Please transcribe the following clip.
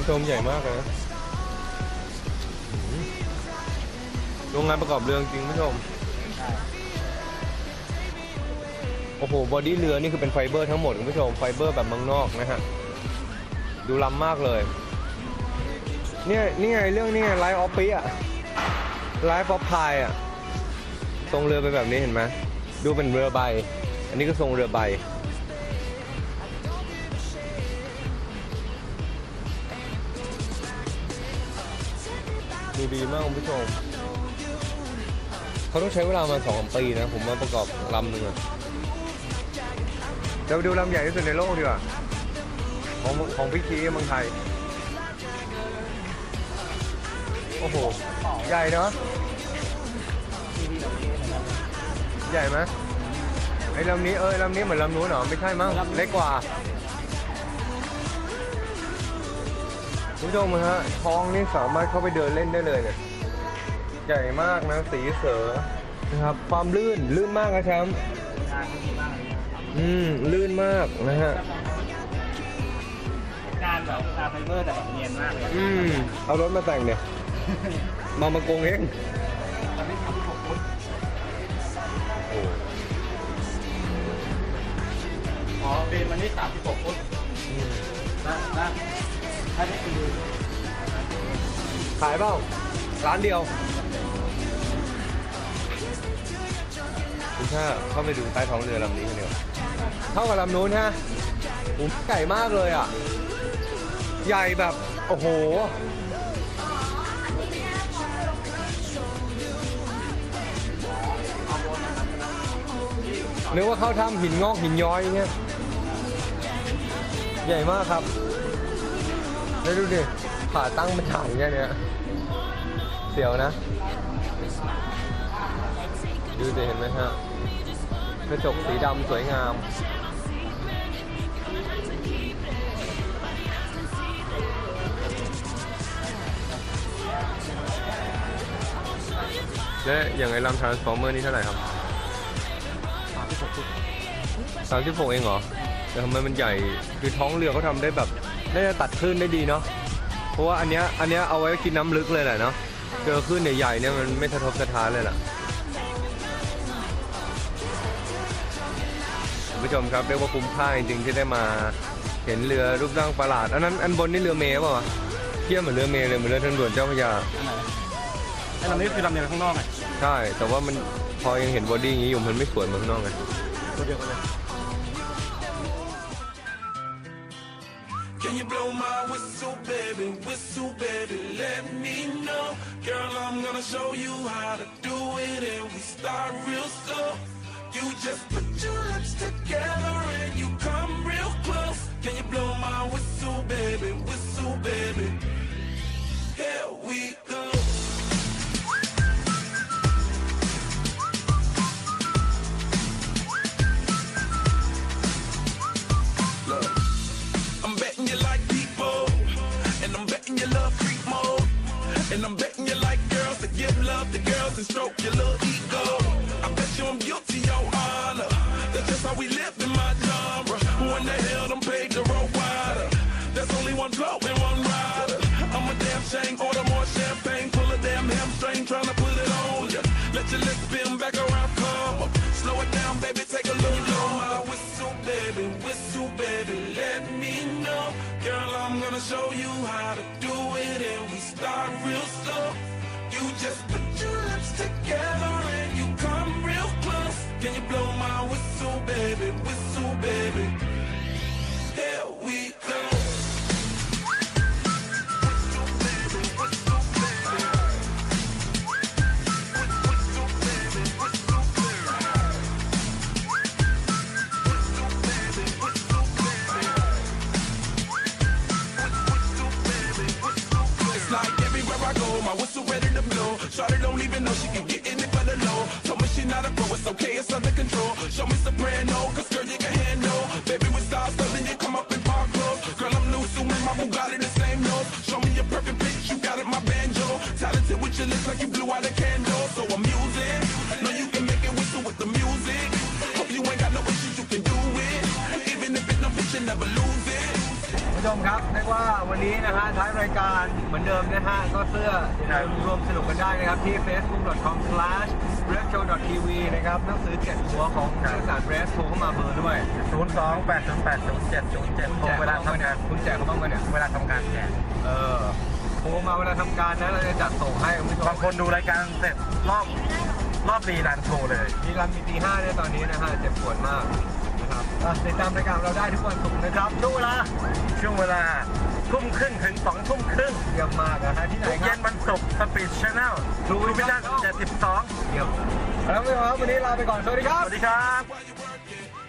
ผู้ชมใหญ่มากเลยนะโรงงานประกอบเรือจริงผู้ชมโอ้โห บอดี้เรือนี่คือเป็นไฟเบอร์ทั้งหมดคุณผู้ชม ไฟเบอร์แบบเมืองนอกนะฮะ ดูล้ำมากเลย เนี่ยนี่ไงเรื่องนี่ไงไลฟ์ออฟฟิอะไลฟ์ออฟพายอะทรงเรือเป็นแบบนี้เห็นไหมดูเป็นเรือใบ อันนี้ก็ทรงเรือใบ ดูดีมากคุณผู้ชมเขาต้องใช้เวลามาสองปีนะ ผมมาประกอบลำหนึ่งอะเดี๋ยวไปดูลำใหญ่ที่สุดในโลกดีกว่าของของพี่คีเมืองไทย โอ้โห ใหญ่เนาะใหญ่ไหมไอ้ลำนี้เออลำนี้เหมือนลำนู้นเหรอ ไม่ใช่มั้งเล็กกว่า คุณผู้ชมฮะท้องนี่สามารถเข้าไปเดินเล่นได้เลยเนี่ยใหญ่มากนะสีเสือนะครับ ความลื่นลื่นมากนะแชมป์อืมลื่นมากนะฮะงานแบบตาไฟเบอร์แต่แบบเนียนมากเลยอืมเอารถมาแต่งเนี่ยมามาโกงเองมันไม่ทำที่ผมพุทธโอ้อ๋อเบนมันนี่สามที่ผมพุทธอืมนะนะถ้านี่คือ ขายเปล่าร้านเดียวคุณชาเข้าไปดูใต้ท้องเรือลำนี้กันเดียวเท่ากับลำนู้นฮะผมใหญ่มากเลยอะ ใหญ่แบบ โอ้โหนึกว่าเข้าถ้ำหินงอกหินย้อยเงี้ย ใหญ่มากครับ แล้วดูดิขาตั้งเป็นฐานแค่เนี้ยเสียวนะ ดูดิเห็นไหมฮะกระจกสีดำสวยงามและอย่างไอ้ลำทรานส์ฟอร์เมอร์นี่เท่าไหร่ครับสามที่ผมพุทธสามสิบหกเองเหรอแต่ทำไมมันใหญ่ คือท้องเรือเขาทำได้แบบ น่าจะตัดคลื่นได้ดีเนาะเพราะว่าอันเนี้ยอันเนี้ยเอาไว้กินน้ำลึกเลยแหละเนาะเจอคลื่นใหญ่ๆเนี่ยมันไม่สะทกสะท้านเลยล่ะคุณผู้ชมครับเรียกว่าคุ้มค่าจริงๆที่ได้มาเห็นเรือรูปร่างประหลาด อันนั้นอันบนนี่เรือเมย์เปล่าวะเทียบเหมือนเรือเมย์เลยเหมือนเรือทางด่วนเจ้าพระยาอันไหนไอ้ลำนี้คือลำเนียนข้างนอกไงใช่แต่ว่ามันพอยังเห็นบอดี้อย่างนี้อยู่มันไม่สวยเหมือนข้างนอกไงตัวเดียวกันเลย blow my whistle, baby? Whistle, baby, let me know. Girl, I'm gonna show you how to do it, and we start real and I'm betting you like girls to give love to girls and stroke your little ego. I bet you I'm guilty, your honor. That's just how we live in my genre. Who in the hell done paved the road wider? There's only one blow just ready. Shawty don't even know she can get in it for the low. Told me she not a pro, it's okay, it's under control. Show me soprano, cause girl, you can handle. Baby, with stars, so then you come up in park clothes. Girl, I'm new, so my Bugatti the same nose. Show me your perfect pitch, you got it, my banjo. Talented with your lips like you blew out a candle. So I'm using, ผู้ชมครับเรียกว่าวันนี้นะฮะท้ายรายการเหมือนเดิมนะฮะก็เสื้ออย่าลืมรวมสนุกกันได้นะครับที่ facebook.com/breakshow.tv นะครับหนังสือเจ็ดหัวของนักศึกษาเบรสโทรเข้ามาเบอร์ด้วย ศูนย์สองแปดศูนย์แปดศูนย์เจ็ดศูนย์เจ็ดคุณแจกเวลาเขาบ้างไหมทำเนี่งายนคุณแจกเขาบ้างไหมเนี่ยเวลาทำงานแจกเออโทรมาเวลาทำการนะเราจะจัดส่งให้คุณผู้ชมบางคนดูรายการเสร็จรอบรอบรีรันโชว์เลยมีรันมีตีห้าเนี่ยตอนนี้นะฮะเจ็บปวดมาก นะครับอะติดตามรายการของเราได้ทุกวันศุกร์นะครับทุกเวลาช่วงเวลาทุ่มครึ่งถึงสองทุ่มครึ่งเยี่ยมมากนะฮะที่ไหนทุกคเย็รับนวันศุกร์สปีดชาแนล True ทูวิ Vision ชั่นเจ็ดสิบสองเยี่ยมแล้วคุณผู้ชมครับวันนี้ลาไปก่อนสวัสดีคสรับ วัสดีครับ While you working,